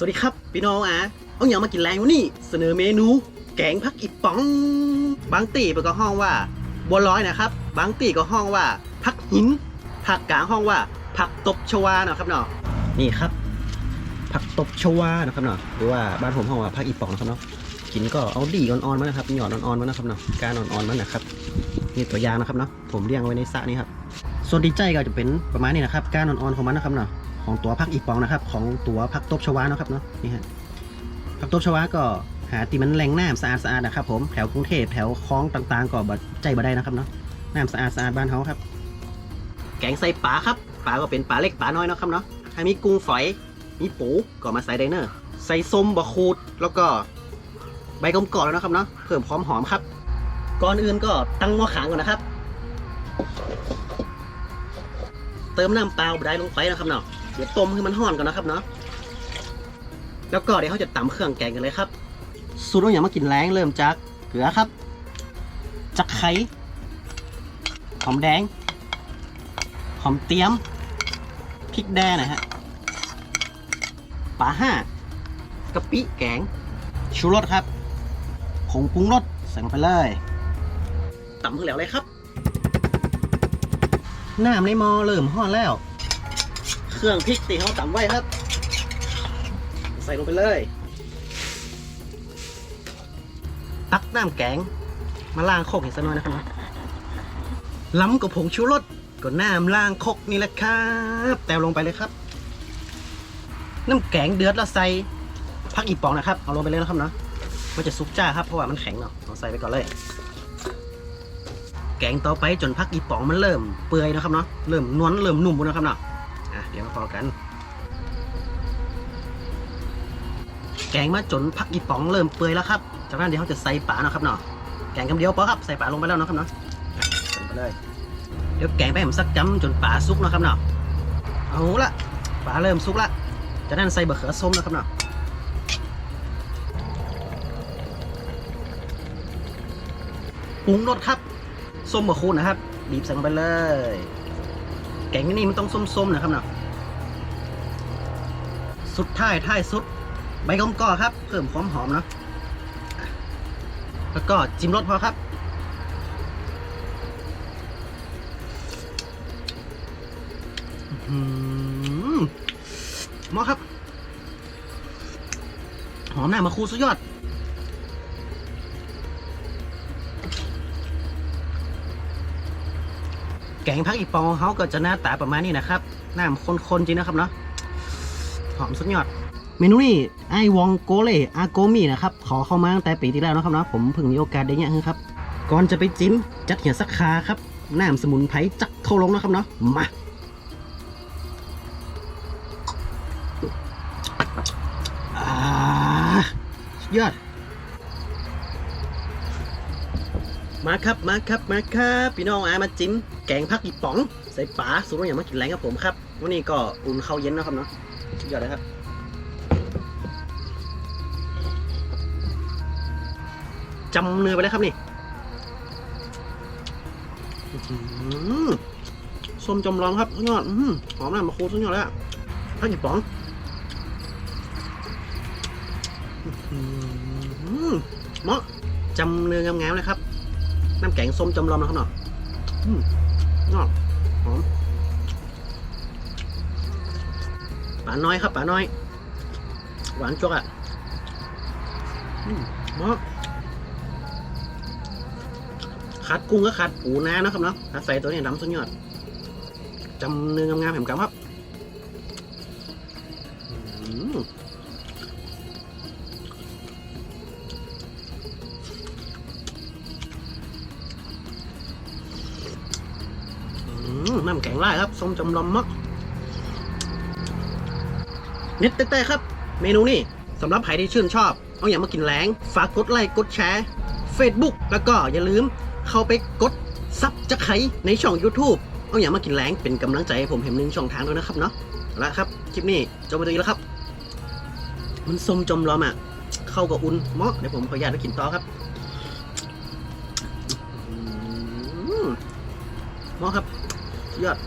สวัสดีครับ พี่น้องอะเอาอย่างมากินแรงวันนี้เสนอเมนู แกงผักอีป๋อง บางตีเป็นก็ห้องว่าบัวลอยนะครับ บางตีก็ห้องว่าผักหิน ผักกลางห้องว่า ผักตบชวาเนาะครับเนาะนี่ครับ ผักตบชวานะครับเนาะหรือว่าบ้านผมห้องว่าผักอีป๋องนะครับเนาะกินก็เอาดีอ่อนๆมานะครับหยอดอ่อนๆมานะครับเนาะการอ่อนๆมันนะครับนี่ตัวอย่างนะครับเนาะผมเลี้ยงไว้ในสระนี่ครับส่วนดีใจก็จะเป็นประมาณนี้นะครับการอ่อนๆของมันนะครับเนาะ ของตัวพักอีปองนะครับ ของตัวพักตบชวาเนาะครับเนาะนี่ฮะพักตบชวาก็หาตีมันแหล่งน้ำสะอาดสะอาดนะครับผมแถวกรุงเทพแถวคลองต่างๆ ก็บใจบ่ได้นะครับเนาะน้ำสะอาดสะอาดบ้านเขาครับ แกงใส่ปลาครับปลาก็เป็นปลาเล็กปลาน้อยเนาะครับเนาะถ้ามีกุ้งฝอยมีปูก็มาใส่ไดเนอร์ใส่ส้มบะคูดแล้วก็ใบกำกอดแล้วนะครับเนาะเพิ่มความหอมครับ ก่อนอื่นก็ตั้งหม้อขางก่อนนะครับ เติมน้ำเปล่าได้ลงไปนะครับเนาะ เดี๋ยวต้มให้มันห่อนก่อนนะครับเนาะแล้วก็เดี๋ยวเขาจะตำเครื่องแกงกันเลยครับสูตรต้องอย่างมากินแรงเริ่มจากเกลือครับจักไข่หอมแดง หอมเตี๊ยมพริกแดงนะฮะปลาห้ากะปิแกง ชูรสครับผงปรุงรสใส่ลงไปเลยตำเพื่อแล้วเลยครับน้ำในหม้อเริ่มห่อนแล้ว เครื่องพริกตีเขาตำไว้ครับ ใส่ลงไปเลย ตักน้ำแกง มาล้างโคกอีกสักหน่อยนะครับล้ำกับผงชูรสก็น้ำล้างโคกนี่แหละครับ แต้วลงไปเลยครับ น้ำแกงเดือดแล้วใส่พักอีกปองนะครับ เอาลงไปเลยนะครับเนาะมันจะซุกจ้าครับเพราะว่ามันแข็งเนาะเอาใส่ไปก่อนเลย แกงต่อไปจนพักอีปองมันเริ่มเปื่อยนะครับเนาะเริ่มนวลเริ่มนุ่มแล้วนะครับเนาะ อะเดี๋ยวมาพอกัน แกงมาจนพักอีป๋องเริ่มเปื่อยแล้วครับ จากนั้นเดี๋ยวเขาจะใส่ปลาเนาะครับเนาะ แกงคำเดียวพอครับใส่ปลาลงไปแล้วเนาะครับเนาะใส่ไปเลย เดี๋ยวแกงไปให้มันสักจำจนปลาสุกเนาะครับเนาะ เอาละปลาเริ่มสุกละจากนั้นใส่บะเขือส้มนะครับเนาะปรุงรสครับส้มบะคูนนะครับ บีบใส่ลงไปเลย แกงนี่มันต้องส้มๆนะครับเนาะสุดท้ายท้ายสุด ใบกำกอครับ เพิ่มความหอมเนาะแล้วก็จิ้มรสพอครับอื้อหือหมอครับ หอมหน้ามาคูสุดยอด แกงพักอีปองของเขาก็จะหน้าตาประมาณนี้นะครับน้ำข้นๆจริงนะครับเนาะหอมสุดยอด เมนูนี้ไอวองโกเลอาโกมินะครับขอเข้ามาตั้งแต่ปีที่แล้วนะครับเนาะผมเพิ่งมีโอกาสได้เนี่ยครับก่อนจะไปจิ้มจัดเหี่ยสักคาครับน้ำสมุนไพรจักเข้าลงนะครับเนาะมาอ่าสุดยอด มาครับ มาครับ มาครับ พี่น้องอามาจิ้ม แกงผักอีป๋องใส่ปลาสูตรอย่างมากินแรงกับผมครับวันนี้ก็อุ่นข้าวเย็นนะครับเนาะสุดยอดเลยครับจำเนื้อไปเลยครับนี่ส้มจำลองครับสุดยอดหอมน้ำมะโคสุดยอดเลยอะผักอีป๋องอื้อหือเหมาะจำเนื้องามๆเลยครับน้ำแกงส้มจำลองนะครับเนาะ นอกหอมปลาน้อยครับปลาน้อย หวานจกอะอืมเหมาะขาดกุ้งก็ขาดปูนานะครับเนาะใส่ตัวนี้ดำสุดยอดจำเนื้องามๆแหมกำครับ น้ำแข็งไล่ครับส้มจำลอมมักเน็ตเต้ๆครับ เมนูนี้สำหรับใครที่ชื่นชอบเอาอย่างมากินแรงฝากกดไลค์กดแชร์ Facebook แล้วก็อย่าลืมเข้าไปกดซับจะไขในช่อง YouTube เอาอย่างมากินแรงเป็นกำลังใจให้ผมเห็นหนึ่งช่องทางด้วยนะครับเนาะเอาละครับคลิปนี้จบไปตรงนี้แล้วครับ มันส้มจมลอมอะเข้ากับอุ่นเหมาะเดี๋ยวผมขออนุญาตไปกินต่อครับมเหมาะครับ สุดยอด